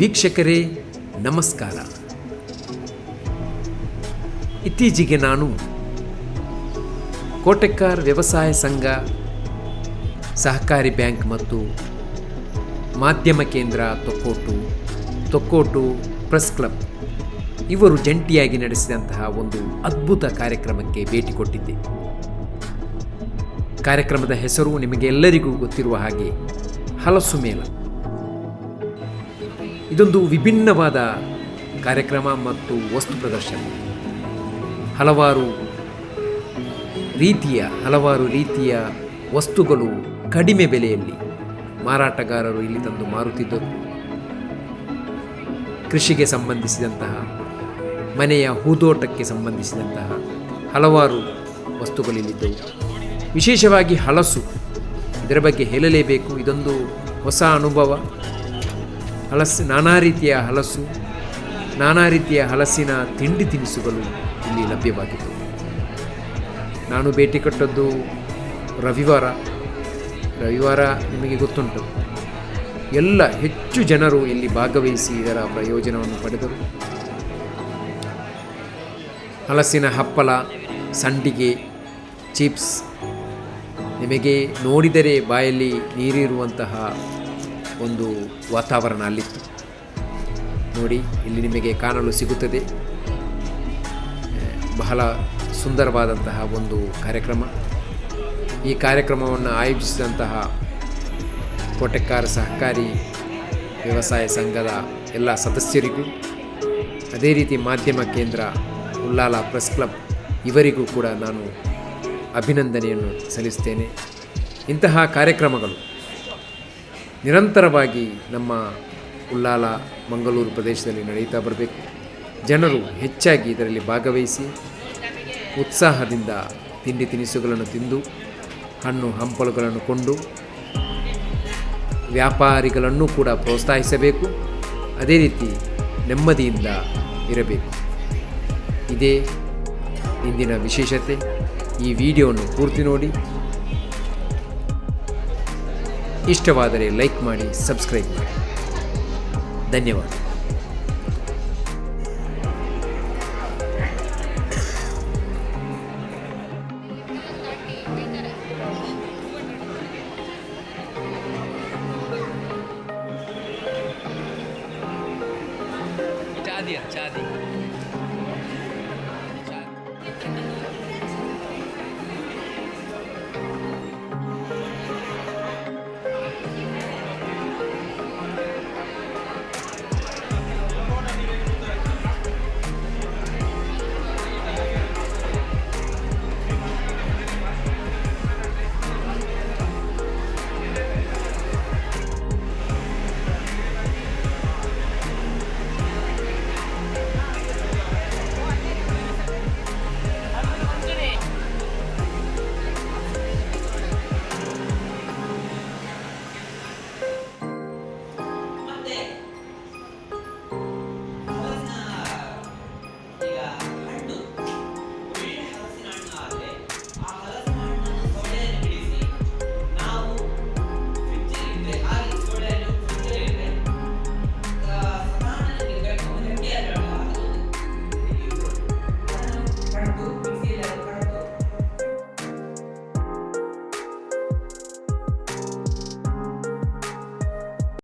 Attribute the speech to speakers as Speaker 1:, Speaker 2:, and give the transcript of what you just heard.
Speaker 1: ವೀಕ್ಷಕರೇ, ನಮಸ್ಕಾರ. ಇತ್ತೀಚೆಗೆ ನಾನು ಕೋಟೆಕ್ಕಾರ್ ವ್ಯವಸಾಯ ಸಂಘ, ಸಹಕಾರಿ ಬ್ಯಾಂಕ್ ಮತ್ತು ಮಾಧ್ಯಮ ಕೇಂದ್ರ ತೊಕ್ಕೋಟು ತೊಕ್ಕೋಟು ಪ್ರೆಸ್ ಕ್ಲಬ್ ಇವರು ಜಂಟಿಯಾಗಿ ನಡೆಸಿದಂತಹ ಒಂದು ಅದ್ಭುತ ಕಾರ್ಯಕ್ರಮಕ್ಕೆ ಭೇಟಿ ಕೊಟ್ಟಿದ್ದೆ. ಕಾರ್ಯಕ್ರಮದ ಹೆಸರು ನಿಮಗೆಲ್ಲರಿಗೂ ಗೊತ್ತಿರುವ ಹಾಗೆ ಹಲಸು ಮೇಳ. ಇದೊಂದು ವಿಭಿನ್ನವಾದ ಕಾರ್ಯಕ್ರಮ ಮತ್ತು ವಸ್ತು ಪ್ರದರ್ಶನ. ಹಲವಾರು ರೀತಿಯ ಹಲವಾರು ರೀತಿಯ ವಸ್ತುಗಳು ಕಡಿಮೆ ಬೆಲೆಯಲ್ಲಿ ಮಾರಾಟಗಾರರು ಇಲ್ಲಿ ತಂದು ಮಾರುತ್ತಿದ್ದರು. ಕೃಷಿಗೆ ಸಂಬಂಧಿಸಿದಂತಹ, ಮನೆಯ ಹೂದೋಟಕ್ಕೆ ಸಂಬಂಧಿಸಿದಂತಹ ಹಲವಾರು ವಸ್ತುಗಳಿಲ್ಲಿದ್ದವು. ವಿಶೇಷವಾಗಿ ಹಲಸು. ಇದರ ಬಗ್ಗೆ ಹೇಳಲೇಬೇಕು. ಇದೊಂದು ಹೊಸ ಅನುಭವ. ಹಲಸು, ನಾನಾ ರೀತಿಯ ಹಲಸು, ನಾನಾ ರೀತಿಯ ಹಲಸಿನ ತಿಂಡಿ ತಿನಿಸುಗಳು ಇಲ್ಲಿ ಲಭ್ಯವಾಗಿತ್ತು ನಾನು ಭೇಟಿ ಕಟ್ಟದ್ದು ರವಿವಾರ. ರವಿವಾರ ನಿಮಗೆ ಗೊತ್ತುಂಟು. ಎಲ್ಲ ಹೆಚ್ಚು ಜನರು ಇಲ್ಲಿ ಭಾಗವಹಿಸಿ ಇದರ ಪ್ರಯೋಜನವನ್ನು ಪಡೆದರು. ಹಲಸಿನ ಹಪ್ಪಳ, ಸಂಡಿಗೆ, ಚಿಪ್ಸ್. ನಿಮಗೆ ನೋಡಿದರೆ ಬಾಯಲ್ಲಿ ನೀರಿರುವಂತಹ ಒಂದು ವಾತಾವರಣ ಅಲ್ಲಿತ್ತು. ನೋಡಿ, ಇಲ್ಲಿ ನಿಮಗೆ ಕಾಣಲು ಸಿಗುತ್ತದೆ. ಬಹಳ ಸುಂದರವಾದಂತಹ ಒಂದು ಕಾರ್ಯಕ್ರಮ. ಈ ಕಾರ್ಯಕ್ರಮವನ್ನು ಆಯೋಜಿಸಿದಂತಹ ಕೋಟೆಕ್ಕಾರ ಸಹಕಾರಿ ವ್ಯವಸಾಯ ಸಂಘದ ಎಲ್ಲ ಸದಸ್ಯರಿಗೂ, ಅದೇ ರೀತಿ ಮಾಧ್ಯಮ ಕೇಂದ್ರ ಉಲ್ಲಾಲ ಪ್ರೆಸ್ ಕ್ಲಬ್ ಇವರಿಗೂ ಕೂಡ ನಾನು ಅಭಿನಂದನೆಯನ್ನು ಸಲ್ಲಿಸ್ತೇನೆ. ಇಂತಹ ಕಾರ್ಯಕ್ರಮಗಳು ನಿರಂತರವಾಗಿ ನಮ್ಮ ಉಲ್ಲಾಲ ಮಂಗಳೂರು ಪ್ರದೇಶದಲ್ಲಿ ನಡೆಯುತ್ತಾ ಬರಬೇಕು. ಜನರು ಹೆಚ್ಚಾಗಿ ಇದರಲ್ಲಿ ಭಾಗವಹಿಸಿ ಉತ್ಸಾಹದಿಂದ ತಿಂಡಿ ತಿನಿಸುಗಳನ್ನು ತಿಂದು, ಹಣ್ಣು ಹಂಪಲುಗಳನ್ನು ಕೊಂಡು, ವ್ಯಾಪಾರಿಗಳನ್ನು ಕೂಡ ಪ್ರೋತ್ಸಾಹಿಸಬೇಕು. ಅದೇ ರೀತಿ ನೆಮ್ಮದಿಯಿಂದ ಇರಬೇಕು. ಇದೇ ಇಂದಿನ ವಿಶೇಷತೆ. ಈ ವಿಡಿಯೋವನ್ನು ಪೂರ್ತಿ ನೋಡಿ. ಇಷ್ಟವಾದರೆ ಲೈಕ್ ಮಾಡಿ ಸಬ್ಸ್ಕ್ರೈಬ್ ಮಾಡಿ ಧನ್ಯವಾದ चादी चादी